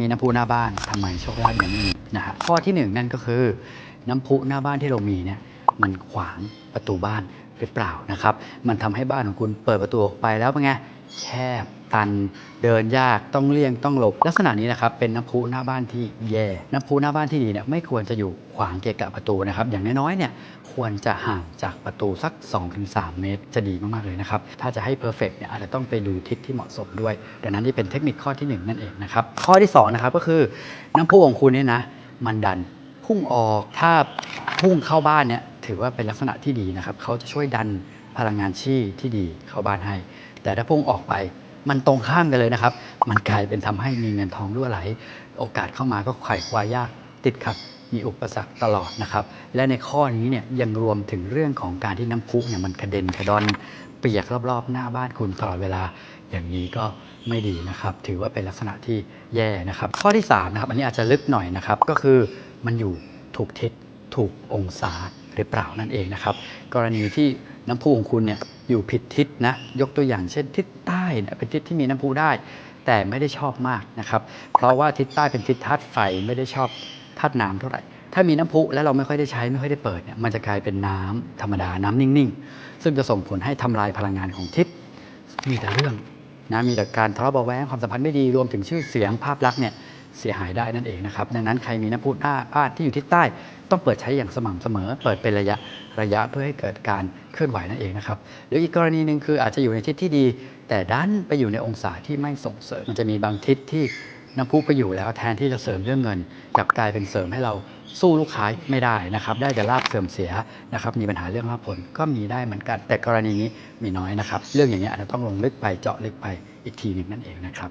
มีน้ำพุหน้าบ้านทำไมโชคลาภยังไม่มีนะฮะข้อที่หนึ่งนั่นก็คือ น้ำพุหน้าบ้านที่เรามีเนี่ยมันขวางประตูบ้านหรือเปล่านะครับ มันทำให้บ้านของคุณเปิดประตูออกไปแล้วเป็นไง แคบตันเดินยากต้องเลี่ยงต้องหลบ ลักษณะนี้นะครับเป็นน้ำพุหน้าบ้านที่แย่น้ำพุหน้าบ้านที่ดีเนี่ยไม่ควรจะอยู่ขวางเกะกะประตูนะครับอย่างน้อยๆเนี่ยควรจะห่างจากประตูสัก 2-3 เมตร จะดีมากๆเลยนะครับถ้าจะให้เพอร์เฟกเนี่ยอาจจะต้องไปดูทิศที่เหมาะสมด้วย ดังนั้นนี่เป็นเทคนิคข้อที่หนึ่งนั่นเองนะครับข้อที่สองนะครับก็คือน้ำพุของคุณเนี่ยนะมันดันพุ่งออกถ้าพุ่งเข้าบ้านเนี่ย ถือว่าเป็นลักษณะที่ดีนะครับเขาจะช่วยดันพลังงานชีที่ดีเข้าบ้านให้ แต่ถ้าพุ่งออกไปมันตรงข้ามกันเลยนะครับ มันกลายเป็นทำให้มีเงินทองรั่วไหล โอกาสเข้ามาก็ไขว่คว้ายากติดขัดมีอุปสรรคตลอดนะครับ และในข้อนี้เนี่ยยังรวมถึงเรื่องของการที่น้ำพุเนี่ยมันกระเด็นกระดอนเปียกรอบๆ หน้าบ้านคุณตลอดเวลาอย่างนี้ก็ไม่ดีนะครับ ถือว่าเป็นลักษณะที่แย่นะครับ ข้อที่3นะครับอันนี้อาจจะลึกหน่อยนะครับ ก็คือมันอยู่ถูกทิศถูกองศา หรือเปล่านั่นเองนะครับ กรณีที่น้ำพุของคุณเนี่ยอยู่ผิดทิศนะยกตัวอย่างเช่นทิศใต้เป็นทิศที่มีน้ำพุได้ แต่ไม่ได้ชอบมากนะครับ เพราะว่าทิศใต้เป็นทิศธาตุไฟไม่ได้ชอบธาตุน้ำเท่าไหร่ถ้ามีน้ำพุแล้วเราไม่ค่อยได้ใช้ไม่ค่อยได้เปิดเนี่ยมันจะกลายเป็นน้ำธรรมดาน้ำนิ่งๆ ซึ่งจะส่งผลให้ทำลายพลังงานของทิศมีแต่เรื่องนะมีแต่การทะเลาะเบาะแวงความสัมพันธ์ไม่ดีรวมถึงชื่อเสียงภาพลักษณ์เนี่ย เสียหายได้นั่นเองนะครับ ดังนั้นใครมีน้ำพุหน้าบ้าที่อยู่ทิศใต้ ต้องเปิดใช้อย่างสม่ำเสมอ เปิดเป็นระยะระยะเพื่อให้เกิดการเคลื่อนไหวนั่นเองนะครับหรืออีกกรณีหนึ่งคืออาจจะอยู่ในทิศที่ดี แต่ดันไปอยู่ในองศาที่ไม่ส่งเสริมมันจะมีบางทิศที่น้ำพุไปอยู่แล้วแทนที่จะเสริมเรื่องเงินกลับกลายเป็นเสริมให้เราสู้ลูกค้าไม่ได้นะครับ ได้แต่ลาบเสื่อมเสียนะครับมีปัญหาเรื่องลาภผลก็มีได้เหมือนกัน แต่กรณีนี้มีน้อยนะครับ เรื่องอย่างนี้ยอาจจะต้องลงลึกไปเจาะลึกไปอีกทีหนึ่งนั่นเองนะครับ